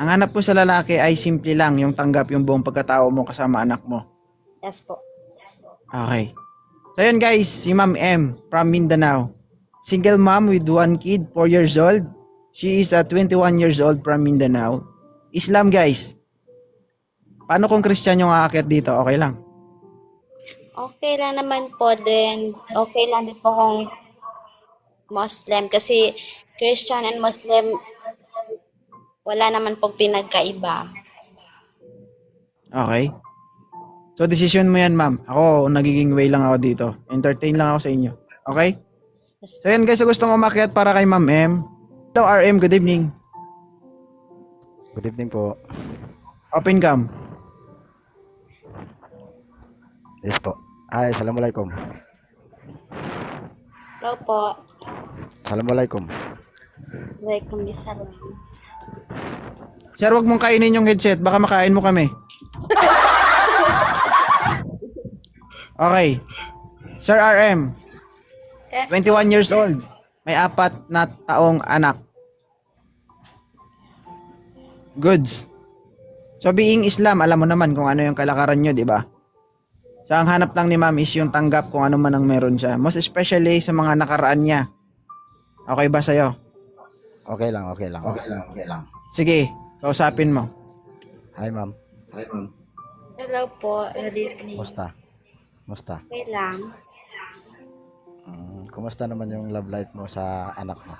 Ang hanap ko sa lalaki ay simple lang, yung tanggap yung buong pagkatao mo kasama anak mo. Yes po. Okay. So yun guys, si Ma'am M from Mindanao. Single mom with one kid, 4 years old. She is a 21 years old from Mindanao. Islam guys. Paano kung Christian yung aakyat dito? Okay lang. Okay lang naman po din. Okay lang din po kung Muslim. Kasi Christian and Muslim, wala naman pong pinagkaiba. Okay. So decision mo yan ma'am. Ako nagiging way lang ako dito. Entertain lang ako sa inyo. Okay? So yan guys, so gustong umakyat para kay Ma'am M. Hello RM, good evening. Good evening po. Open cam. Yes po. Ay, Assalamualaikum. Hello po. Assalamualaikum. Welcome salam. Sir, wag mong kainin yung headset. Baka makain mo kami. Okay. Sir RM, Yes. 21 years old. May apat na taong anak. Goods. So being Islam, alam mo naman kung ano yung kalakaran nyo, di ba? So ang hanap lang ni ma'am is yung tanggap kung ano man ang meron siya. Most especially sa mga nakaraan niya. Okay ba sa'yo? Okay lang, okay lang. Okay lang, okay lang. Sige, kausapin mo. Hi, ma'am. Hello po. Good evening. Kumusta? Kumusta? Okay lang. Mm, kumusta naman yung love life mo sa anak mo?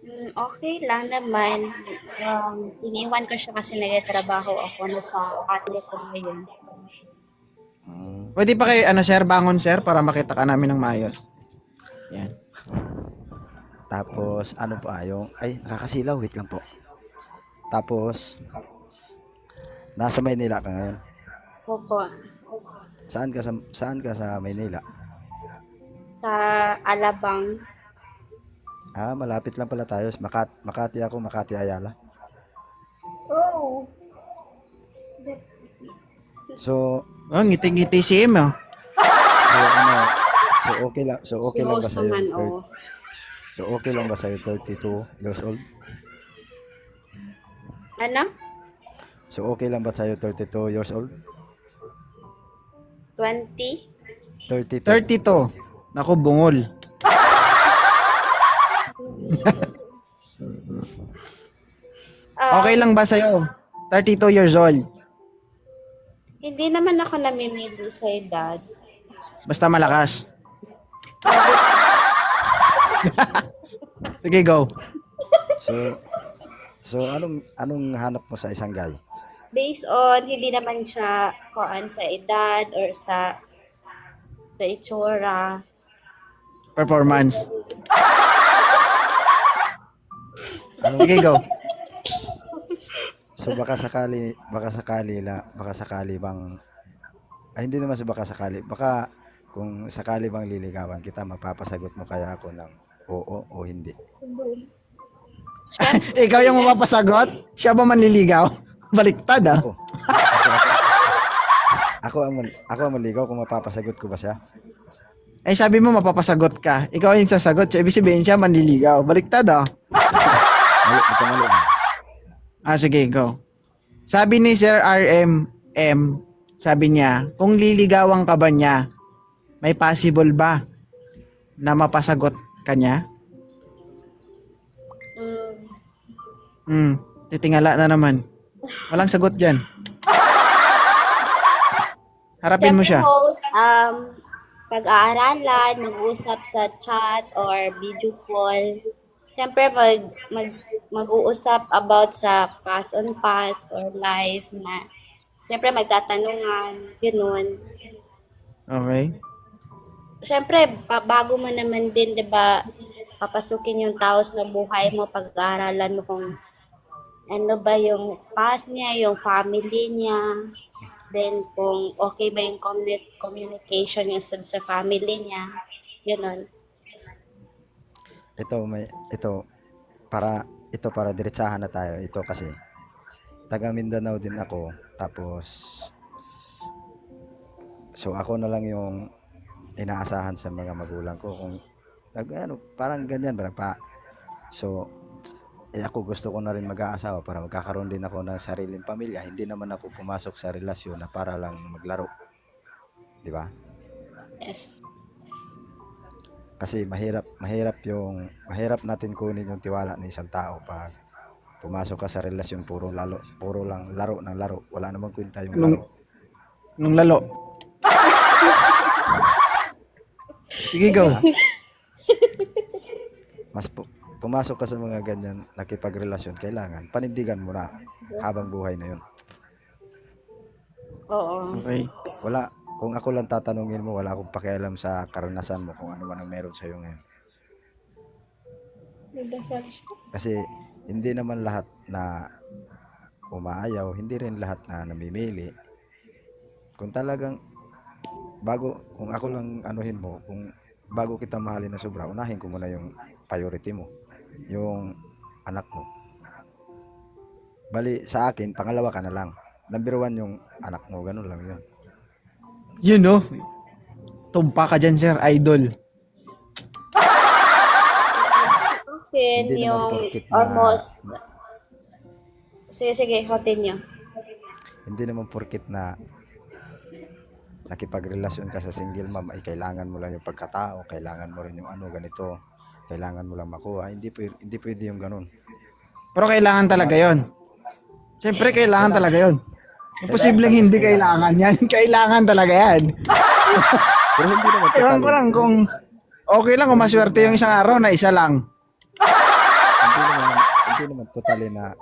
Mm, okay lang naman. Um, iniwan ko siya kasi nagtatrabaho ako na sa Atlas ko ngayon. Pwede pa kay ano sir, bangon sir para makita ka namin ng maayos. Yan. Tapos, ano pa yung... Ay, nakakasilaw. Wait lang po. Tapos, nasa Maynila ka ngayon. Opo. Saan ka sa, saan ka sa Maynila? Sa Alabang. Ah, malapit lang pala tayo. Makat, Makati ako, Makati Ayala. Oh. So, Oh, ngiti-ngiti si Im, oh. so ano, so okay lang, so okay lang ba sa'yo? naman, oh. So okay lang ba sa'yo 32 years old? Ano? So okay lang ba sa'yo 32 years old? 20? 32. 32. Naku, bungol. Ah, Okay lang ba sa'yo? 32 years old. Hindi naman ako namimili sa edad. Basta malakas. Sige, go. So So anong anong hanap mo sa isang guy? Based on, hindi naman siya kuan sa edad or sa sa itsura. Performance. Sige, go. so baka sakali baka sakali la baka sakali bang ay hindi naman sa baka sakali baka kung sakali bang liligawan kita mapapasagot mo kaya ako ng oo o hindi. Ikaw yung mapapasagot? Siya ba manliligaw? Baliktad, ah. Ako. Ako ang mal- ako ang maligaw kung mapapasagot ko ba siya. Eh, sabi mo mapapasagot ka. Ikaw yung sasagot. So, ibig sabihin siya manliligaw. Baliktad, ah. Mali, ito mali. Ah, sige, go. Sabi ni Sir RMM, sabi niya, kung liligawan ka ba niya, may possible ba na mapasagot ka niya? Mm, Hmm, titingala na naman. Walang sagot dyan. Harapin mo siya. Suppose, um, pag-aaralan, mag-uusap sa chat or video call. Siyempre, mag, mag, mag-uusap about sa past on past or life na Siyempre, magtatanungan, gano'n. Okay. Siyempre, pa- bago mo naman din, di ba, papasukin yung tao sa buhay mo, pag-aaralan mo kung ano ba yung past niya, yung family niya, then kung okay ba yung communi- communication niya sa, sa family niya, gano'n. Ito may ito para ito para diretsahan na tayo. Ito kasi taga Mindanao din ako. Tapos so ako na lang yung inaasahan sa mga magulang ko kung ano, parang ganyan ba pa. So eh ako gusto ko na rin mag-aasawa para magkakaroon din ako ng sariling pamilya. Hindi naman ako pumasok sa relasyon na para lang maglaro. Di ba? Yes. Kasi mahirap, mahirap yung, mahirap natin kunin yung tiwala ng isang tao pag pumasok ka sa relasyon puro lalo, puro lang laro ng laro. Wala namang kwenta yung Nung- laro. Nung lalo. Sige, go. Mas pu- pumasok ka sa mga ganyan nakipagrelasyon, kailangan panindigan mo na habang buhay na yun. Oo. Okay. Wala, kung ako lang tatanungin mo, wala akong pakialam sa karanasan mo kung ano man ang meron sa'yo ngayon. Nagdasal siya. Kasi hindi naman lahat na umaayaw, hindi rin lahat na namimili. Kung talagang bago, kung ako lang anuhin mo, kung bago kita mahalin na sobra, unahin ko muna yung priority mo, yung anak mo. Bali, sa akin, pangalawa ka na lang. Number one yung anak mo, ganun lang yun. Yun, no? Tumpa ka dyan, sir. Idol. Akin Hindi yung na- almost... Sige, sige, continue. Hindi naman porkit na nakipagrelasyon ka sa single mom ay kailangan mo lang yung pagkatao, kailangan mo rin yung ano ganito, kailangan mo lang makuha. Hindi pwede, hindi pwede yung ganun. Pero kailangan talaga yon. Siyempre, kailangan talaga yon. Imposibleng hindi kailangan yan. Kailangan talaga yan. Pero hindi naman Ewan ko lang kung okay lang kung maswerte yung isang araw na isa lang. hindi naman hindi naman totally na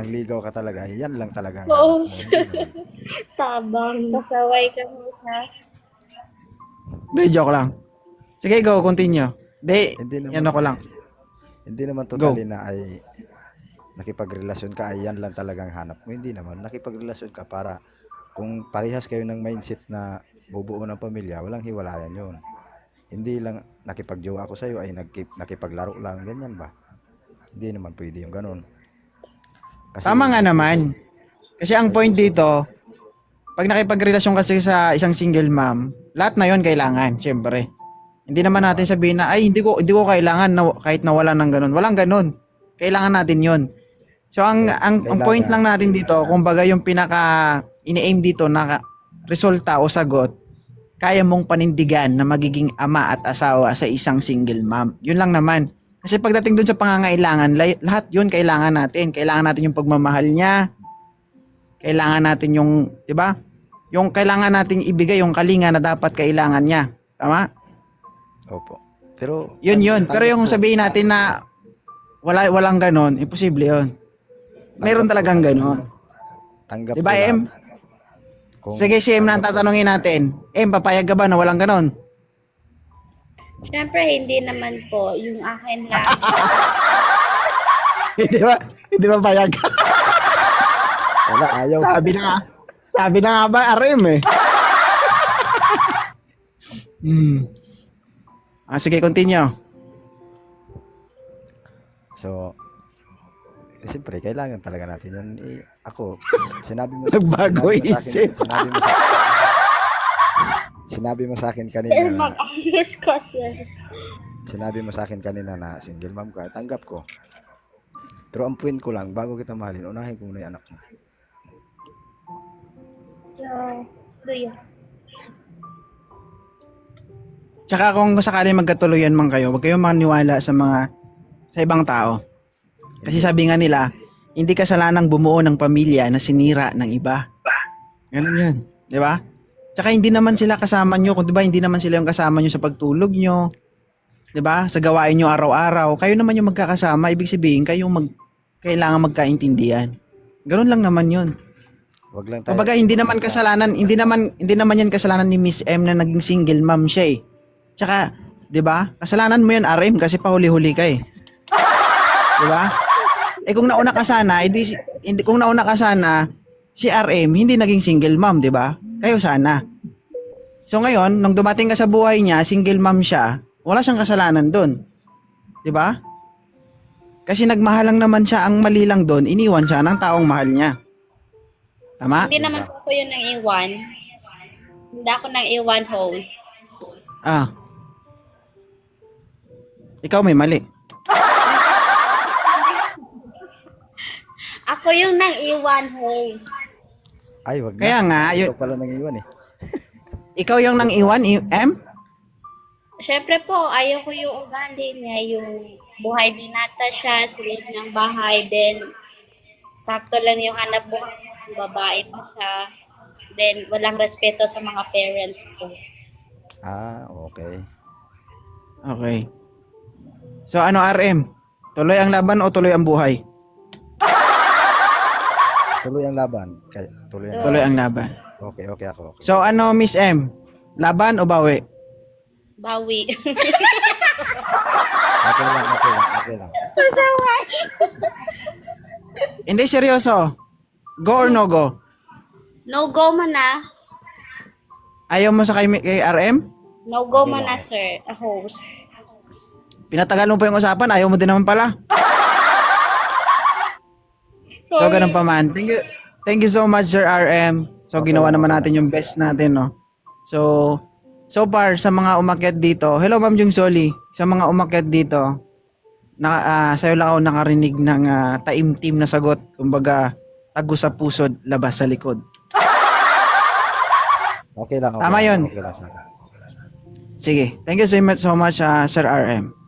nangligaw ka talaga. Yan lang talaga. Oo. Tabang. Pasaway ka mo sa... Hindi, joke lang. Sige, go, continue. Di, Hindi naman, yan ako lang. hindi naman totally na ay nakipagrelasyon ka ay yan lang talagang hanap mo. Hindi naman. Nakipagrelasyon ka para kung parehas kayo ng mindset na bubuo ng pamilya, walang hiwalayan yun. Hindi lang nakipagjowa ako sa'yo ay nagkip, nakipaglaro lang. Ganyan ba? Hindi naman pwede yung ganun. Kasi- Tama nga naman. Kasi ang point dito, pag nakipagrelasyon kasi sa isang single mom, lahat na yon kailangan, syempre. Hindi naman natin sabihin na, ay, hindi ko, hindi ko kailangan na, kahit nawala ng ganun. Walang ganun. Kailangan natin yon. So, ang, ang, ang point lang natin dito, kumbaga yung pinaka, ini-aim dito na resulta o sagot, kaya mong panindigan na magiging ama at asawa sa isang single mom. Yun lang naman. Kasi pagdating dun sa pangangailangan, lahat yun kailangan natin. Kailangan natin yung pagmamahal niya. Kailangan natin yung, di ba? Yung kailangan nating ibigay yung kalinga na dapat kailangan niya. Tama? Opo. Pero, Yun yun. Pero yung sabihin natin na wala walang ganon, imposible yun. Meron talagang ganon. tanggap Di ba, ko Em? lang. Kung, Sige, si Em na ang tatanungin natin. Em, papayag ka ba na walang ganon? Siyempre, hindi naman po. Yung akin lang. Hindi ba? Hindi ba payag? wala, ayaw. sabi na nga. Sabi na nga ba, Arem eh. hmm. Ah, sige, continue. So, eh, siyempre, kailangan talaga natin yan. Eh, ako, sinabi mo, Nagbago sinabi mo sa akin- isip. Sinabi mo sa, sinabi mo sa akin kanina, Pero na, mag-ayos ko sinabi mo sa akin kanina na single mom ka, tanggap ko. Pero ang point ko lang, bago kita mahalin, unahin ko muna yung anak mo. So, Luya. Tsaka kung sakali magkatuluyan man kayo, huwag kayong maniwala sa mga sa ibang tao. Kasi sabi nga nila, hindi kasalanang bumuo ng pamilya na sinira ng iba. Ganun yun. Di ba? Tsaka hindi naman sila kasama nyo, kung di ba hindi naman sila yung kasama nyo sa pagtulog nyo. Di ba? Sa gawain nyo araw-araw. Kayo naman yung magkakasama, ibig sabihin kayo mag, kailangan magkaintindihan. Ganun lang naman yun. Wag lang tayo. Kumbaga hindi naman kasalanan, hindi naman hindi naman yan kasalanan ni Miss M na naging single mom siya eh. Tsaka, 'di ba? Kasalanan mo yan RM kasi pahuli-huli ka eh. 'Di ba? Eh kung nauna ka sana, hindi, si- hindi kung nauna ka sana si RM hindi naging single mom, 'di ba? Kayo sana. So ngayon, nung dumating ka sa buhay niya, single mom siya, wala siyang kasalanan doon. 'Di ba? Kasi nagmahal lang naman siya, ang mali lang doon, iniwan siya ng taong mahal niya. Tama? Hindi naman po ako yung nang iwan. Hindi ako nang iwan host. Ah. Ikaw may mali. Ako yung nang iwan host. Ay, wag na. Kaya nga, yun, Ikaw pala nang iwan eh. Ikaw yung nang iwan, M? Siyempre po, ayaw ko yung ugali niya, yung buhay binata siya, silid ng bahay, then sakto lang yung hanap buhay, babae pa siya, then walang respeto sa mga parents ko. Ah, okay. Okay. So ano RM? Tuloy ang laban o tuloy ang buhay? Tuloy ang laban. Tuloy ang Tuloy ang laban. Okay, okay ako. Okay. So ano Miss M? Laban o bawi? Bawi. Okay lang, okay lang, okay lang. Hindi seryoso. Go or no go? no go man na. Ayaw mo sa kay, kay RM? No go man na, sir. A host. Pinatagal mo pa yung usapan, ayaw mo din naman pala. So ganun pa man. Thank you. Thank you so much Sir RM. So ginawa naman natin yung best natin, no. So so far sa mga umakyat dito. Hello Ma'am Jung Soli. Sa mga umakyat dito, na ah, sa'yo lang ako nakarinig ng ah, taimtim na sagot. Kumbaga, tago sa pusod, labas sa likod. Okay lang, okay Tama lang, yun. Okay lang sa akin. Sige. Thank you so much, so much ah, Sir RM.